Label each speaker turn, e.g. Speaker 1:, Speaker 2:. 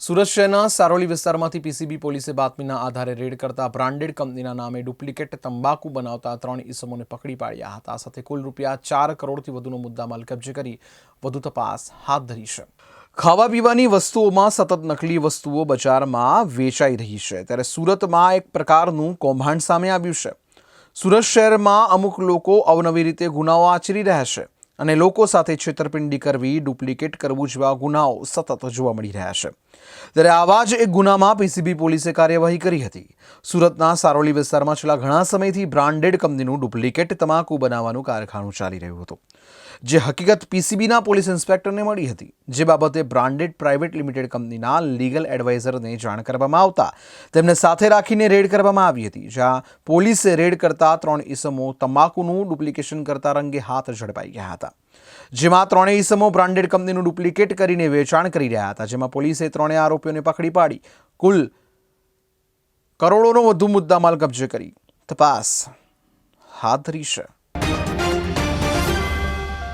Speaker 1: સુરત શહેરના સારોલી વિસ્તારમાંથી પીસીબી પોલીસે બાતમીના આધારે રેડ કરતા બ્રાન્ડેડ કંપનીના નામે ડુપ્લિકેટ તંબાકુ બનાવતા ત્રણ ઈસમોને પકડી પાડ્યા હતા. સાથે કુલ રૂપિયા ચાર કરોડથી વધુનો મુદ્દામાલ કબજે કરી વધુ તપાસ હાથ ધરી છે. ખાવા પીવાની વસ્તુઓમાં સતત નકલી વસ્તુઓ બજારમાં વેચાઈ રહી છે. ત્યારે સુરતમાં એક પ્રકારનું કૌભાંડ સામે આવ્યું છે. સુરત શહેરમાં અમુક લોકો અવનવી રીતે ગુનાઓ આચરી રહ્યા છે અને લોકો સાથે છેતરપિંડી કરવી, ડુપ્લિકેટ કરવું જેવા ગુનાઓ સતત જોવા મળી રહ્યા છે. ત્યારે આવા જ એક ગુનામાં પીસીબી પોલીસે કાર્યવાહી કરી હતી. સુરતના સારોલી વિસ્તારમાં છેલ્લા ઘણા સમયથી બ્રાન્ડેડ કંપનીનું ડુપ્લિકેટ તમાકુ બનાવવાનું કારખાનું ચાલી રહ્યું હતું, જે હકીકત પીસીબીના પોલીસ ઇન્સ્પેક્ટરને મળી હતી. જે બાબતે બ્રાન્ડેડ પ્રાઇવેટ લિમિટેડ કંપનીના લીગલ એડવાઇઝરને જાણ કરવામાં આવતા તેમને સાથે રાખીને રેડ કરવામાં આવી હતી, જ્યાં પોલીસે રેડ કરતા ત્રણ ઇસમો તમાકુનું ડુપ્લિકેશન કરતા રંગે હાથ ઝડપાઈ ગયા હતા. જેમાં ત્રણેય ઇસમો બ્રાન્ડેડ કંપનીનું ડુપ્લિકેટ કરીને વેચાણ કરી રહ્યા હતા, જેમાં પોલીસે ત્રણેય આરોપીઓને પકડી પાડી. કુલ કરોડોનો વધુ મુદ્દામાલ કબજે કરી. તપાસ હાથ ધરી છે.